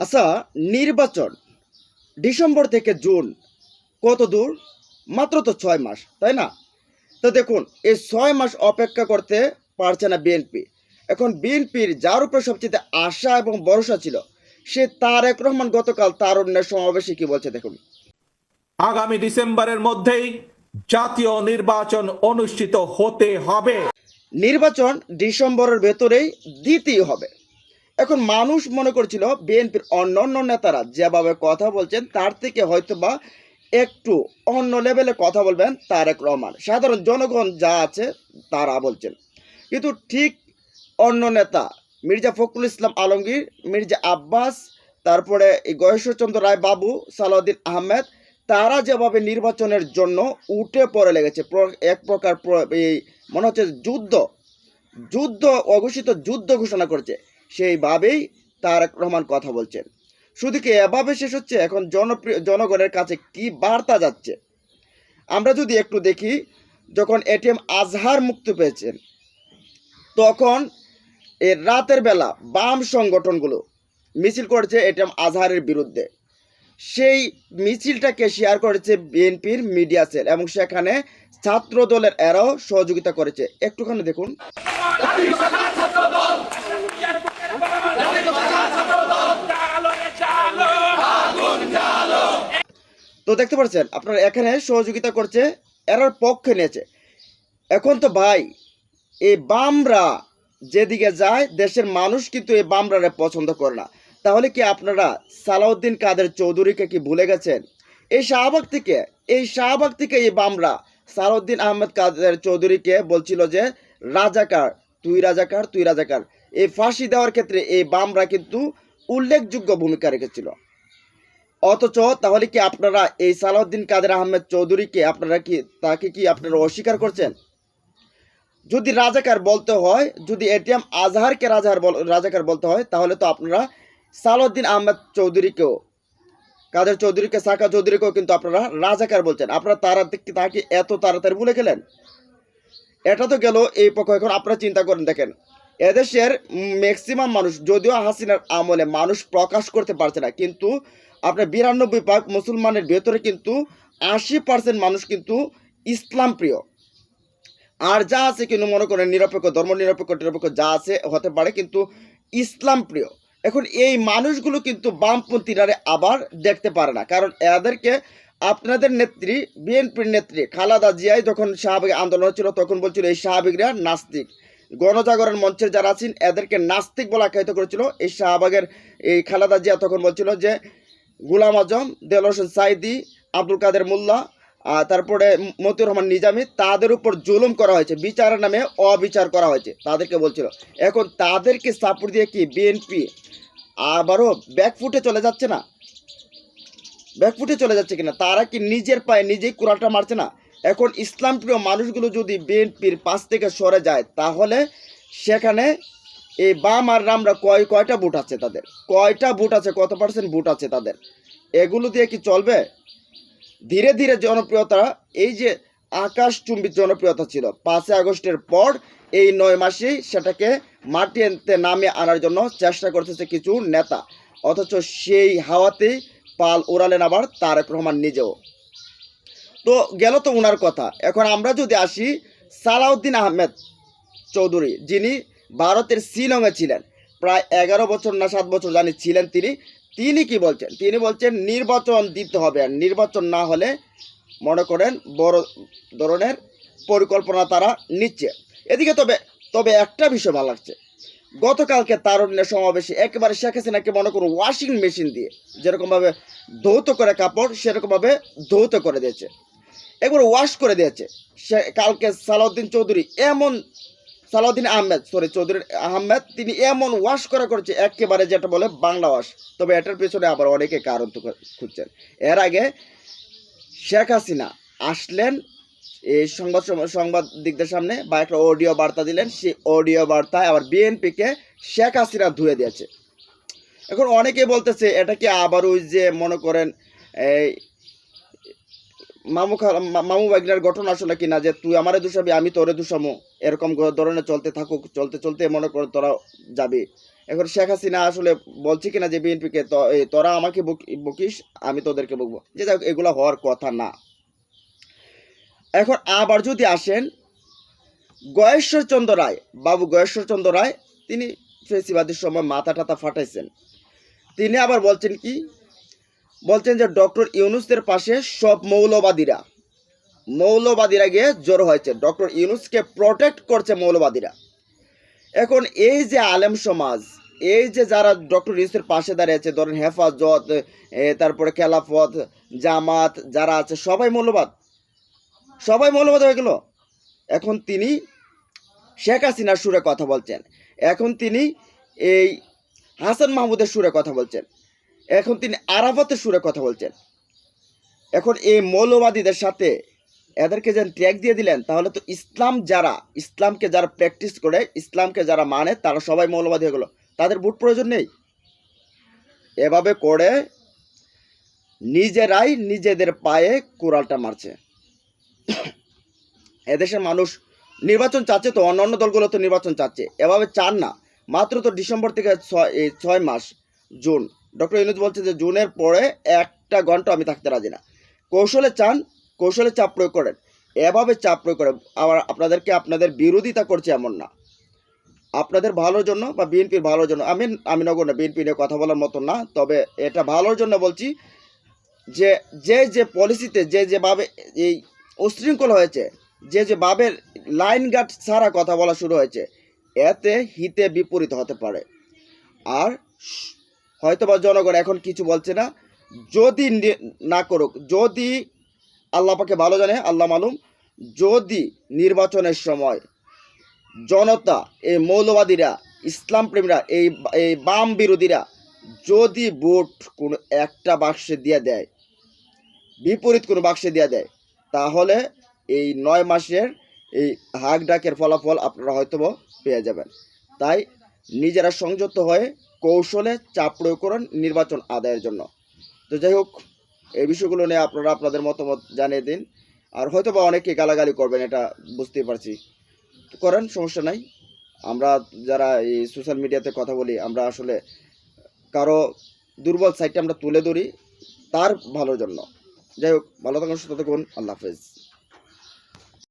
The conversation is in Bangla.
আচ্ছা নির্বাচন ডিসেম্বর থেকে জুন কত দূর? মাত্র তো ছয় মাস তাই না? তো দেখুন এই ছয় মাস অপেক্ষা করতে পারছে না বিএনপি। এখন বিএনপির যার উপরে সবচেয়ে আশা এবং ভরসা ছিল সে তারেক রহমান গতকাল তারুণ্যের সমাবেশে কি বলছে দেখুন। আগামী ডিসেম্বরের মধ্যেই জাতীয় নির্বাচন অনুষ্ঠিত হতে হবে। নির্বাচন ডিসেম্বরের ভেতরেই দিতেই হবে। এখন মানুষ মনে করছিল বিএনপির অন্য অন্য নেতারা যেভাবে কথা বলছেন, তার থেকে হয়তো বা একটু অন্য লেভেলে কথা বলবেন তারেক রহমান। সাধারণ জনগণ যা আছে তারা বলছেন। কিন্তু ঠিক অন্য নেতা মির্জা ফখরুল ইসলাম আলমগীর, মির্জা আব্বাস, তারপরে এই গয়েশ্বরচন্দ্র রায় বাবু, সালাউদ্দিন আহমেদ, তারা যেভাবে নির্বাচনের জন্য উঠে পড়ে লেগেছে এক প্রকার এই মনে হচ্ছে যুদ্ধ যুদ্ধ অঘোষিত যুদ্ধ ঘোষণা করছে। সেইভাবেই তারেক রহমান কথা বলছেন। শুধু কি এভাবে শেষ হচ্ছে? এখন জনপ্রিয় জনগণের কাছে কি বার্তা যাচ্ছে? আমরা যদি একটু দেখি, যখন এটিএম আজহার মুক্তি পেয়েছেন, তখন এর রাতের বেলা বাম সংগঠনগুলো মিছিল করেছে এটিএম আজহারের বিরুদ্ধে। সেই মিছিলটাকে শেয়ার করেছে বিএনপির মিডিয়া সেল এবং সেখানে ছাত্র দলের এরাও সহযোগিতা করেছে। একটুখানি দেখুন। তো দেখতে পাচ্ছেন, আপনারা এখানে সহযোগিতা করছে, এরার পক্ষে নিয়েছে। এখন তো ভাই, এই বামরা যেদিকে যায়, দেশের মানুষ কিন্তু এই বামরারে পছন্দ করে না। তাহলে কি আপনারা সালাউদ্দিন কাদের চৌধুরীকে কি ভুলে গেছেন? এই শাহবাগ থেকে, এই শাহবাগ থেকে এই বামরা সালাউদ্দিন আহমেদ কাদের চৌধুরীকে বলছিল যে, রাজাকার, তুই রাজাকার তুই রাজাকার। এই ফাঁসি দেওয়ার ক্ষেত্রে এই বামরা কিন্তু উল্লেখযোগ্য ভূমিকা রেখেছিল। অথচ তাহলে কি আপনারা এই সালাউদ্দিন কাদের আহমেদ চৌধুরীকে আপনারা কি, তাকে কি আপনারা অস্বীকার করছেন? যদি রাজাকার বলতে হয়, যদি এটিএম আজহারকে রাজাহার বল, রাজাকার বলতে হয়, তাহলে তো আপনারা সালাউদ্দিন আহমেদ চৌধুরীকেও, কাদের চৌধুরীকে, সাকা চৌধুরীকেও কিন্তু আপনারা রাজাকার বলছেন। আপনারা তারা তাকে এত তাড়াতাড়ি ভুলে গেলেন? এটা তো গেল এই পক্ষ। এখন আপনারা চিন্তা করেন, দেখেন, এদেশের ম্যাক্সিমাম মানুষ, যদিও হাসিনার আমলে মানুষ প্রকাশ করতে পারছে না, কিন্তু আপনার বিরানব্বই ভাগ মুসলমানের ভেতরে কিন্তু আশি পার্সেন্ট মানুষ কিন্তু ইসলাম প্রিয়। আর যা আছে কিন্তু মনে করেন নিরপেক্ষ ধর্ম, নিরপেক্ষ নিরপেক্ষ যা আছে হতে পারে কিন্তু ইসলাম প্রিয়। এখন এই মানুষগুলো কিন্তু বামপন্থীরা আবার দেখতে পারে না। কারণ এদেরকে আপনাদের নেত্রী, বিএনপির নেত্রী খালাদা জিয়াই যখন শাহবাগে আন্দোলন হচ্ছিল, তখন বলছিল এই শাহবাগীরা নাস্তিক। গণজাগরণ মঞ্চের যারা আছেন, এদেরকে নাস্তিক বলে আখ্যায়িত করেছিল। এই শাহবাগের এই খালাদা জিয়া তখন বলছিল যে গুলাম আজম, দেল হোসেন সাইদি, আব্দুল কাদের মোল্লা তারপরে মতিউর রহমান নিজামী, তাদের উপর জুলুম করা হয়েছে, বিচারের নামে অবিচার করা হয়েছে, তাদেরকে বলছিল। এখন তাদেরকে সাপোর্ট দিয়ে কি বিএনপি আবারও ব্যাকফুটে চলে যাচ্ছে না? ব্যাকফুটে চলে যাচ্ছে কিনা? তারা কি নিজের পায়ে নিজেই কুড়ালটা মারছে না? এখন ইসলাম প্রিয় মানুষগুলো যদি বিএনপির পাশ থেকে সরে যায়, তাহলে সেখানে এই বাম আর রামরা কয়, কয়টা ভোট আছে তাদের? কয়টা ভোট আছে, কত পার্সেন্ট ভোট আছে তাদের? এগুলো দিয়ে কি চলবে? ধীরে ধীরে জনপ্রিয়তা, এই যে আকাশচুম্বী জনপ্রিয়তা ছিল, পাঁচই আগস্টের পর এই নয় মাসেই সেটাকে মাটিতে নামে আনার জন্য চেষ্টা করতেছে কিছু নেতা। অথচ সেই হাওয়াতেই পাল ওড়ালেন আবার তারেক রহমান নিজেও। তো গেল তো ওনার কথা। এখন আমরা যদি আসি সালাউদ্দিন আহমেদ চৌধুরী, যিনি ভারতের শিলংয়ে ছিলেন। প্রায় এগারো বছর না সাত বছর জানি ছিলেন তিনি। তিনি কি বলছেন? তিনি বলছেন, নির্বাচন দিতে হবে আর নির্বাচন না হলে মনে করেন বড় ধরনের পরিকল্পনা তারা নিচ্ছে। এদিকে তবে তবে একটা বিষয় ভালো লাগছে। গতকালকে তারুণ্যের সমাবেশে একেবারে শেখ হাসিনাকে মনে করুন ওয়াশিং মেশিন দিয়ে যেরকমভাবে ধৌত করে কাপড়, সেরকমভাবে ধৌত করে দিয়েছে। একবার ওয়াশ করে দিয়েছে। সে, কালকে সালাউদ্দিন চৌধুরী এমন সালাউদ্দিন আহমেদ সরি চৌধুরী আহমেদ, তিনি এমন ওয়াশ করা করেছে, একেবারে যেটা বলে বাংলা ওয়াশ। তবে এটার পেছনে আবার অনেকে কারণ খুঁজছেন। এর আগে শেখ হাসিনা আসলেন এই সংবাদ সাংবাদিকদের সামনে বা একটা অডিও বার্তা দিলেন, সেই অডিও বার্তায় আবার বিএনপিকে শেখ হাসিনা ধুয়ে দিয়েছে। এখন অনেকে বলতেছে, এটা কি আবার ওই যে মনে করেন, এই মামু মামু বাগনার ঘটনা আসলে কিনা যে তুই আমারে দুষাবি, আমি তোরে দুষামো, এরকম ধরনের চলতে থাকুক, চলতে চলতে মনে কর তোরা যাবি। এখন শেখ হাসিনা আসলে বলছে কিনা যে বিএনপিকে তোরা আমাকে বক- বকিস, আমি তোদেরকে বকবো। যে যাক, এগুলো হওয়ার কথা না। এখন আবার যদি আসেন, গয়েশ্বর চন্দ্র রায়, বাবু গয়েশ্বর চন্দ্র রায়, তিনি ফেসিবাদের সময় মাথা টাথা ফাটাইছেন। তিনি আবার বলছেন কি বলছেন যে ডক্টর ইউনুসের পাশে সব মৌলবাদীরা মৌলবাদীরা গিয়ে জড়ো হয়েছে। ডক্টর ইউনুসকে প্রোটেক্ট করছে মৌলবাদীরা। এখন এই যে আলেম সমাজ, এই যে যারা ডক্টর ইউনুসের পাশে দাঁড়িয়েছে ধরেন হেফাজত তারপরে খেলাফত, জামাত যারা আছে, সবাই মৌলবাদ। সবাই মৌলবাদ হয়ে গেল। এখন তিনি শেখ হাসিনার সুরে কথা বলছেন। এখন তিনি এই হাসান মাহমুদের সুরে কথা বলছেন। এখন তিনি আরাফাতের সুরে কথা বলছেন। এখন এই মৌলবাদীদের সাথে এদেরকে যেন ট্যাগ দিয়ে দিলেন, তাহলে তো ইসলাম যারা, ইসলামকে যারা প্র্যাকটিস করে, ইসলামকে যারা মানে তারা সবাই মৌলবাদী হয়ে গেলো। তাদের বুট প্রয়োজন নেই। এভাবে করে নিজেরাই নিজেদের পায়ে কোরালটা মারছে। এদেশের মানুষ নির্বাচন চাচ্ছে তো অন্য অন্য দলগুলো তো নির্বাচন চাচ্ছে। এভাবে চান না। মাত্র তো ডিসেম্বর থেকে ছয় ছয় মাস, জুন। ডক্টর ইউনুস বলছে যে জুনের পরে একটা ঘণ্টা আমি থাকতে রাজি না। কৌশলে চান, কৌশলে চাপ প্রয়োগ করেন। এভাবে চাপ প্রয়োগ করেন। আবার আপনাদেরকে আপনাদের বিরোধিতা করছে এমন না। আপনাদের ভালোর জন্য বা বিএনপির ভালোর জন্য, আমি আমি নগর না বিএনপি নিয়ে কথা বলার মতো না, তবে এটা ভালোর জন্য বলছি যে যে যে পলিসিতে যে যেভাবে এই উশৃঙ্খল হয়েছে, যে যেভাবে লাইন গার্ড ছাড়া কথা বলা শুরু হয়েছে, এতে হিতে বিপরীত হতে পারে। আর হয়তোবা জনগণ এখন কিছু বলছে না। যদি নি- করুক, যদি আল্লাহ পাকে ভালো জানে, আল্লাহ মালুম, যদি নির্বাচনের সময় জনতা, এই মৌলবাদীরা, ইসলাম প্রেমীরা, এই এই বাম বিরোধীরা যদি ভোট কোনো একটা বাক্সে দিয়ে দেয়, বিপরীত কোনো বাক্সে দিয়ে দেয়, তাহলে এই নয় মাসের এই হাক ডাকের ফলাফল আপনারা হয়তো পেয়ে যাবেন। তাই নিজেরা সংযত হয়ে কৌশলে চাপ প্রয়োগ করেন নির্বাচন আদায়ের জন্য। তো যাই হোক, এই বিষয়গুলো নিয়ে আপনারা আপনাদের মতামত জানিয়ে দিন। আর হয়তো বা অনেকে গালাগালি করবেন, এটা বুঝতেই পারছি। করেন, সমস্যা নাই। আমরা যারা এই সোশ্যাল মিডিয়াতে কথা বলি, আমরা আসলে কারও দুর্বল সাইডটা আমরা তুলে ধরি, তার ভালোর জন্য। যাই হোক, ভালো থাকুন, সুস্থ থাকুন, আল্লাহ হাফেজ।